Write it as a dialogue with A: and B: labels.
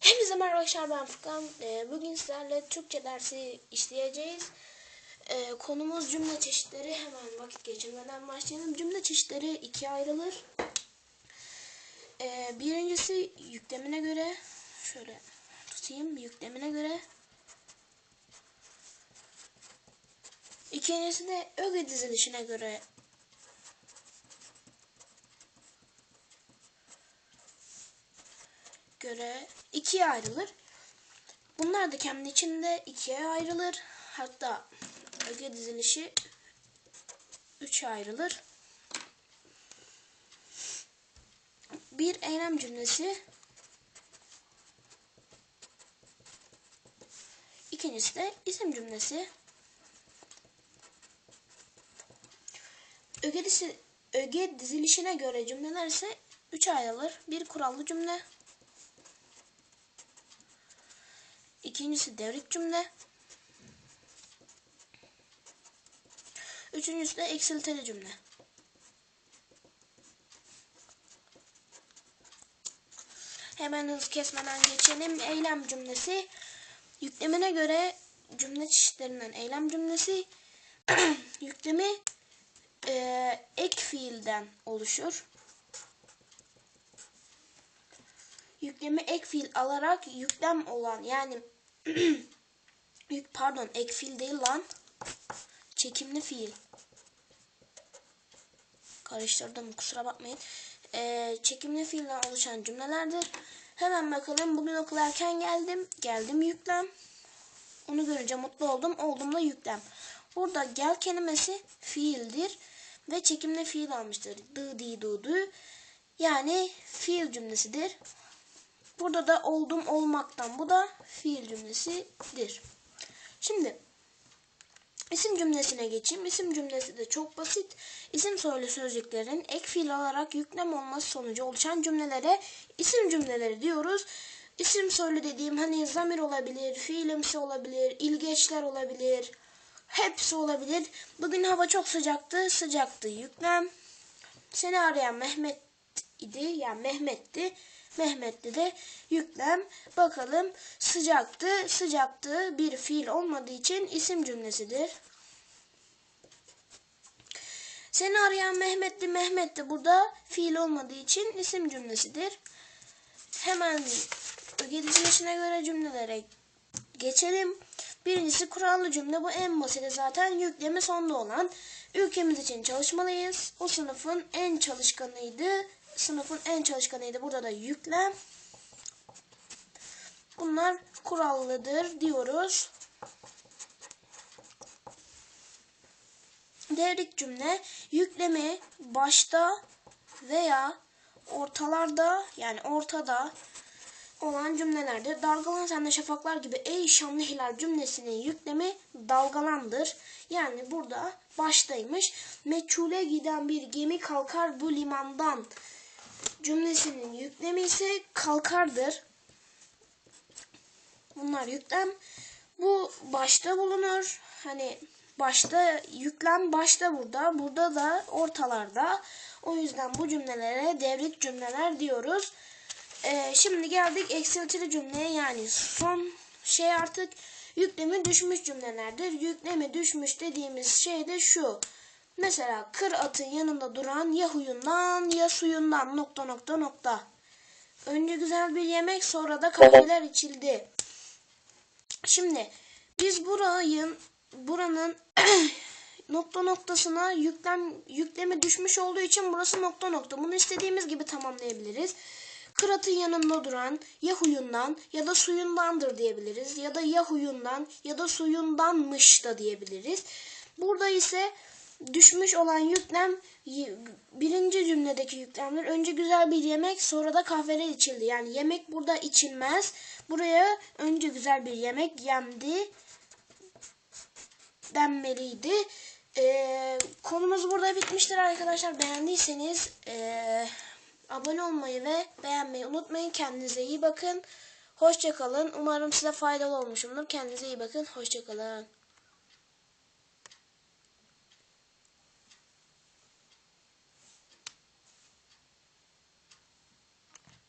A: Hepinize merhaba arkadaşlar ben Furkan. Ee, bugün sizlerle Türkçe dersi işleyeceğiz. Ee, konumuz cümle çeşitleri. Hemen vakit geçirmeden başlayalım. Cümle çeşitleri ikiye ayrılır. Ee, birincisi yüklemine göre şöyle tutayım yüklemine göre. İkincisi de öge dizilişine göre göre ikiye ayrılır. Bunlar da kendi içinde ikiye ayrılır. Hatta öge dizilişi üçe ayrılır. Bir eylem cümlesi İkincisi de isim cümlesi. Öge, dizi, öge dizilişine göre cümleler ise üçe ayrılır. Bir kurallı cümle, İkincisi devrik cümle. Üçüncüsü de eksilteli cümle. Hemen hız kesmeden geçelim. Eylem cümlesi. Yüklemine göre cümle çeşitlerinden eylem cümlesi yüklemi e, ek fiilden oluşur. Yüklemi ek fiil alarak yüklem olan yani pardon ek fiil değil lan. Çekimli fiil. Karıştırdım kusura bakmayın. Ee, çekimli fiilden oluşan cümlelerdir. Hemen bakalım bugün okul erken geldim. Geldim yüklem. Onu görünce mutlu oldum oldum da yüklem. Burada gel kelimesi fiildir ve çekimli fiil almıştır. Dı di du du. Yani fiil cümlesidir Burada da oldum olmaktan. Bu da fiil cümlesidir. Şimdi isim cümlesine geçeyim. İsim cümlesi de çok basit. İsim soylu sözcüklerin ek fiil alarak yüklem olması sonucu oluşan cümlelere isim cümleleri diyoruz. İsim soylu dediğim hani zamir olabilir, fiilimsi olabilir, ilgeçler olabilir. Hepsi olabilir. Bugün hava çok sıcaktı. Sıcaktı yüklem. Seni arayan Mehmet idi. Yani Mehmet'ti. Mehmet'te de yüklem. Bakalım sıcaktı. Sıcaktı bir fiil olmadığı için isim cümlesidir. Seni arayan Mehmet'ti. Mehmet'ti burada fiil olmadığı için isim cümlesidir. Hemen gelişine göre cümlelere geçelim. Birincisi kurallı cümle. Bu en basiti zaten yüklemi sonda olan. Ülkemiz için çalışmalıyız. O sınıfın en çalışkanıydı sınıfın en çalışkanıydı. Burada da yüklem. Bunlar kurallıdır diyoruz. Devrik cümle yüklemi başta veya ortalarda yani ortada olan cümlelerdir. Dalgalan sende şafaklar gibi ey şanlı hilal cümlesinin yüklemi dalgalandır. Yani burada baştaymış. Meçhule giden bir gemi kalkar bu limandan cümlesinin yüklemi ise kalkardır. Bunlar yüklem. Bu başta bulunur. Hani başta yüklem başta burada. Burada da ortalarda. O yüzden bu cümlelere devrik cümleler diyoruz. Ee, şimdi geldik eksiltili cümleye yani son şey artık yüklemi düşmüş cümlelerdir. Yüklemi düşmüş dediğimiz şey de şu. Mesela kır atın yanında duran ya huyundan ya suyundan nokta nokta nokta. Önce güzel bir yemek sonra da kahveler içildi. Şimdi biz burayın buranın nokta noktasına yüklem yüklemi düşmüş olduğu için burası nokta nokta. Bunu istediğimiz gibi tamamlayabiliriz. Kıratın yanında duran ya huyundan ya da suyundandır diyebiliriz. Ya da ya huyundan ya da suyundanmış da diyebiliriz. Burada ise düşmüş olan yüklem birinci cümledeki yüklemler. Önce güzel bir yemek sonra da kahveler içildi. Yani yemek burada içilmez. Buraya önce güzel bir yemek yendi denmeliydi. Ee, konumuz burada bitmiştir arkadaşlar. Beğendiyseniz ee, abone olmayı ve beğenmeyi unutmayın. Kendinize iyi bakın. Hoşçakalın. Umarım size faydalı olmuşumdur. Kendinize iyi bakın. Hoşçakalın.